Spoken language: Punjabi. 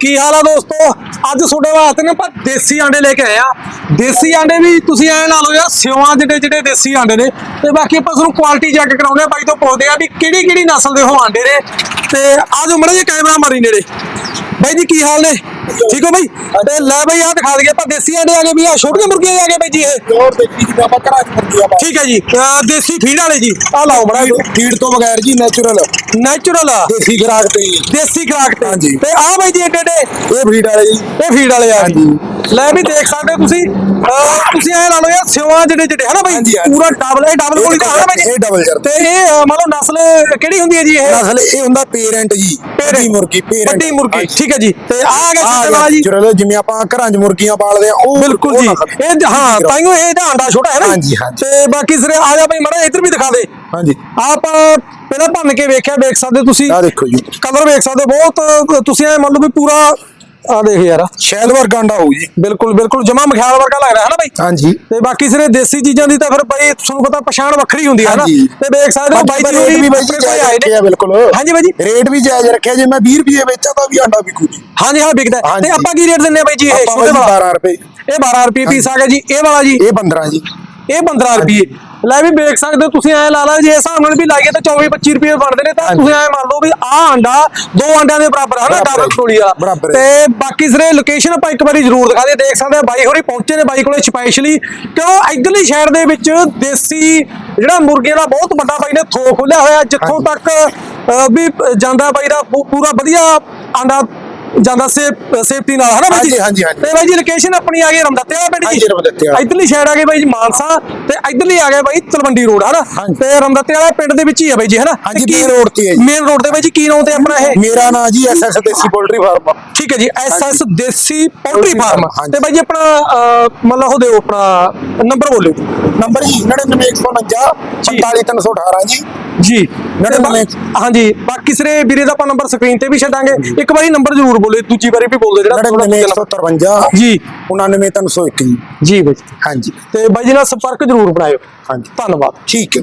ਕੀ ਹਾਲ ਆ ਦੋਸਤੋ? ਅੱਜ ਤੁਹਾਡੇ ਵਾਸਤੇ ਨਾ ਆਪਾਂ ਦੇਸੀ ਆਂਡੇ ਲੈ ਕੇ ਆਏ ਆ। ਦੇਸੀ ਆਂਡੇ ਵੀ ਤੁਸੀਂ ਐ ਲਾ ਲਓ ਯਾਰ ਸਿਉਆਂ ਜਿਹੜੇ ਜਿਹੜੇ ਦੇਸੀ ਆਂਡੇ ਨੇ। ਤੇ ਬਾਕੀ ਆਪਾਂ ਤੁਹਾਨੂੰ ਕੁਆਲਿਟੀ ਚੈੱਕ ਕਰਾਉਂਦੇ ਆ, ਬਾਈ ਤੋਂ ਪੁੱਛਦੇ ਆ ਵੀ ਕਿਹੜੀ ਕਿਹੜੀ ਨਸਲ ਦੇ ਉਹ ਆਂਡੇ ਨੇ। ਤੇ ਆਜੋ ਮੜਾ ਜੇ ਕੈਮਰਾ ਮਾਰੀ ਨੇੜੇ। ਬਾਈ ਜੀ ਕੀ ਹਾਲ ਨੇ? ਠੀਕ ਹੋ ਬਾਈ? ਤੇ ਲੈ ਬਾਈ ਆ ਦਿਖਾ ਦਈਏ ਆਪਾਂ ਦੇਸੀ ਆਂਡੇ ਆ ਗਏ ਵੀ ਆ ਛੋਟੀਆਂ ਮੁਰਗੀਆਂ ਆ ਗਏ ਬਾਈ ਜੀ ਇਹ। ਹੋਰ ਦੇਖੀ ਜਿਵੇਂ ਆਪਾਂ ਘਰਾਂ 'ਚ ਮੁਰਗੀ ਆਪਾਂ ਠੀਕ ਹੈ ਜੀ ਅਹ ਦੇਸੀ ਫੀਡ ਵਾਲੇ ਜੀ। ਆ ਲਾਓ ਮੜਾ ਫੀਡ ਤੋਂ ਬਗੈਰ ਜੀ ਨੈਚੁਰਲ ਨੈਚੁਰਲ ਦੇਸੀ ਖਰਾਕ ਤੇ ਜੀ। ਦੇਸੀ ਖਰਾਕ ਤੇ। ਹਾਂਜੀ। ਤੇ ਆ ਬਾਈ ਜੀ ਏਡੇ ਏਡੇ ਇਹ ਫੀਡ ਵਾਲੇ ਜੀ। ਇਹ ਫੀਡ ਵਾਲੇ ਆ। ਹਾਂਜੀ। ਲੈ ਵੀ ਦੇਖ ਸਕਦੇ ਹੋ ਤੁਸੀਂ। ਅਹ ਤੁਸੀਂ ਐ ਲਾ ਲਓ ਯਾਰ ਸਿਉਆਂ ਜਿਹੜੇ ਜਿਹੜੇ ਹਨਾ ਬਾਈ? ਹਾਂਜੀ। ਪੂਰਾ ਡਬਲ ਇਹ ਡਬਲ ਕੋਲੀ ਦਾ ਹਨਾ ਬਾਈ? ਜੀ? ਇਹ ਡਬਲ ਜਰ ਤੇ ਇਹ ਅਹ, ਮੰਨ ਲਓ ਨਸਲ ਕਿਹੜੀ ਹੁੰਦੀ ਹੈ ਜੀ ਇਹ? ਅਸਲ ਇਹ ਹੁੰਦਾ ਪੇਰੈਂਟ ਜੀ ਵੱਡੀ ਮੁਰਗੀ ਪੇਰੈਂਟ ਵੱਡੀ ਮੁਰਗੀ ਠੀਕ ਹੈ ਜੀ। ਤੇ ਆ ਆ ਗਿਆ ਛੋਟੇ ਵਾਲਾ ਜੀ। ਨੈਚੁਰਲ ਜਿਵੇਂ ਆਪਾਂ ਘਰਾਂ 'ਚ ਮੁਰਗੀਆਂ ਪਾਲਦੇ ਆ ਉਹ ਬਿਲਕੁਲ ਉਹ ਜੀ। ਨਸਲ। ਇਹ ਹਾਂ ਤਾਈਓ ਇਹ ਦਾ ਆਂਡਾ ਛੋਟਾ ਹੈ ਨਾ ਹਾਂਜੀ, ਹਾਂਜੀ। ਤੇ ਬਾਕੀ ਸਿਰੇ ਆ ਜਾ ਬਾਈ ਮੜਾ ਇੱਧਰ ਵੀ ਦਿਖਾ ਦੇ। ਹਾਂਜੀ। ਆਹ ਆਪਾਂ ਪਹਿਲਾਂ ਭੰਨ ਕੇ ਵੇਖਿਆ ਵੇਖ ਸਕਦੇ ਹੋ ਤੁਸੀਂ। ਆ ਦੇਖੋ ਜੀ। ਕਲਰ ਵੇਖ ਸਕਦੇ ਹੋ। ਬਹੁਤ ਤੁਸੀਂ ਐ ਮੰਨ ਲਓ ਵੀ ਪੂਰਾ ਆ ਦੇਖ ਯਾਰ। ਸ਼ੈਲ ਵਰਗਾ ਅੰਡਾ ਹੋਊ ਜੀ। ਬਿਲਕੁਲ ਬਿਲਕੁਲ। ਜਮਾ ਮਖਿਆਲ ਵਰਗਾ ਲੱਗ ਰਿਹਾ ਹੈ ਨਾ ਬਾਈ? ਹਾਂਜੀ। ਤੇ ਬਾਕੀ ਸਿਰੇ ਦੇਸੀ ਚੀਜ਼ਾਂ ਦੀ ਤਾਂ ਫਿਰ ਬਾਈ ਤੁਹਾਨੂੰ ਪਤਾ ਪਛਾਣ ਵੱਖਰੀ ਹੁੰਦੀ ਹੈ ਨਾ? ਹਾਂਜੀ। ਤੇ ਵੇਖ ਸਕਦੇ ਹੋ ਬਾਈ ਜੀ ਰੇਟ ਵੀ ਬਾਈ ਜੀ ਜਾਇਜ਼ ਆਏ ਨੇ। ਰੱਖਿਆ ਬਿਲਕੁਲ। ਹਾਂਜੀ ਬਾਈ ਜੀ। ਰੇਟ ਵੀ ਜਾਇਜ਼ ਰੱਖਿਆ ਜੇ ਮੈਂ 20 ਰੁਪਏ ਵੇਚਾਂ ਤਾਂ ਵੀ ਅੰਡਾ ਵਿਕੂ ਜੀ। ਹਾਂਜੀ ਹਾਂ ਵਿਕਦਾ ਹੈ। ਹਾਂਜੀ। ਤੇ ਆਪਾਂ ਕੀ ਰੇਟ ਦਿੰਨੇ ਆ ਬਾਈ ਜੀ ਇਹ? ਆਪਾਂ ਛੋਟੇ ਬਾਈ ਵਾਲਾ? 12 ਰੁਪਏ। ਇਹ 12 ਰੁਪਏ ਪੀਸ ਆ ਗਿਆ ਜੀ। ਇਹ ਵਾਲਾ ਜੀ? ਇਹ 15 ਜੀ। ਇਹ 15 ਰੁਪਏ। ਲੈ ਵੀ ਵੇਖ ਸਕਦੇ ਹੋ ਤੁਸੀਂ ਐ ਲਾ ਲਾ ਜੇ ਹਿਸਾਬ ਨਾਲ ਵੀ ਲਾਈਏ ਤਾਂ 24 25 ਰੁਪਏ ਬਣਦੇ ਨੇ ਤਾਂ। ਤੁਸੀਂ ਐ ਮੰਨ ਲਓ ਵੀ ਆਹ ਅੰਡਾ ਦੋ ਅੰਡਿਆਂ ਦੇ ਬਰਾਬਰ ਹੈ ਨਾ ਡਬਲ ਵਾਲਾ ਬਰਾਬਰ ਤੇ। ਬਾਕੀ ਸਿਰੇ ਲੋਕੇਸ਼ਨ ਆਪਾਂ ਇੱਕ ਵਾਰੀ ਜ਼ਰੂਰ ਦਿਖਾ ਦੇ ਦੇਖ ਸਕਦੇ ਆ ਬਾਈ ਹੋਰੀ ਪਹੁੰਚੇ ਨੇ ਬਾਈ ਕੋਲੇ ਸਪੈਸ਼ਲੀ ਕਿਉਂ ਇਧਰਲੀ ਸਾਈਡ ਦੇ ਵਿੱਚ ਦੇਸੀ ਜਿਹੜਾ ਮੁਰਗੇ ਦਾ ਬਹੁਤ ਵੱਡਾ ਬਾਈ ਨੇ ਥੋ ਖੋਲਿਆ ਹੋਇਆ ਜਿੱਥੋਂ ਤੱਕ ਵੀ ਜਾਂਦਾ ਬਾਈ ਦਾ ਪੂਰਾ ਵਧੀਆ ਆਂਡਾ ਜਾਂਦਾ ਸੇਫਟੀ ਨਾਲ ਹੈ ਨਾ ਬਾਈ ਜੀ? ਹਾਂਜੀ, ਹਾਂਜੀ। ਤੇ ਬਾਈ ਜੀ ਲੋਕੇਸ਼ਨ ਆਪਣੀ ਆ ਗਈ ਰਮਦੱਤੇ ਵਾਲਾ ਪਿੰਡ ਹਾਂਜੀ, ਰਮਦੱਤੇ ਵਾਲਾ। ਇਧਰਲੀ ਸਾਈਡ ਆ ਗਏ ਬਾਈ ਜੀ ਮਾਨਸਾ ਤੇ ਇਧਰਲੀ ਆ ਗਿਆ ਬਾਈ ਤਲਵੰਡੀ ਰੋਡ ਹਨਾ। ਤੇ ਰਮਦੱਤੇ ਵਾਲਾ ਪਿੰਡ ਦੇ ਵਿੱਚ ਹੀ ਆ ਬਾਈ ਜੀ ਹਨਾ? ਹਾਂਜੀ, main road ਤੇ ਹੈ ਜੀ। ਮੇਨ ਰੋਡ ਤੇ ਬਾਈ ਜੀ ਕੀ ਨਾਮ ਤੇ ਆਪਣਾ ਇਹ? ਮੇਰਾ ਨਾਂ ਜੀ ਐਸਐਸ ਦੇਸੀ ਪੋਲਟਰੀ ਫਾਰਮ ਠੀਕ ਹੈ ਜੀ ਐਸਐਸ ਦੇਸੀ ਪੋਲਟਰੀ ਫਾਰਮ। ਤੇ ਬਾਈ ਜੀ ਆਪਣਾ ਮਤਲਬ ਉਹ ਦਿਓ ਆਪਣਾ ਨੰਬਰ ਬੋਲਿਓ। ਨੰਬਰ ਜੀ 99149 45318 ਜੀ। ਜੀ। ਤੇ ਬਾ-। ਹਾਂਜੀ ਬਾਕੀ ਸਿਰੇ ਵੀਰੇ ਦਾ ਆਪਾਂ ਨੰਬਰ ਸਕਰੀਨ ਤੇ ਵੀ ਛੱਡਾਂਗੇ। ਇੱਕ ਵਾਰੀ ਨੰਬਰ ਜ਼ਰੂਰ ਬੋਲੇ ਦੂਜੀ ਵਾਰੀ ਵੀ ਬੋਲ ਦਿਓ ਜਿਹੜਾ ਥੋੜ੍ਹਾ ਦੂਜਾ number। 99153 ਜੀ। 99301 ਜੀ। ਜੀ ਬਾਈ। ਹਾਂਜੀ। ਤੇ ਬਾਈ ਜੀ ਨਾਲ ਸੰਪਰਕ ਜ਼ਰੂਰ ਬਣਾਇਓ। ਹਾਂਜੀ। ਧੰਨਵਾਦ। ਠੀਕ ਹੈ।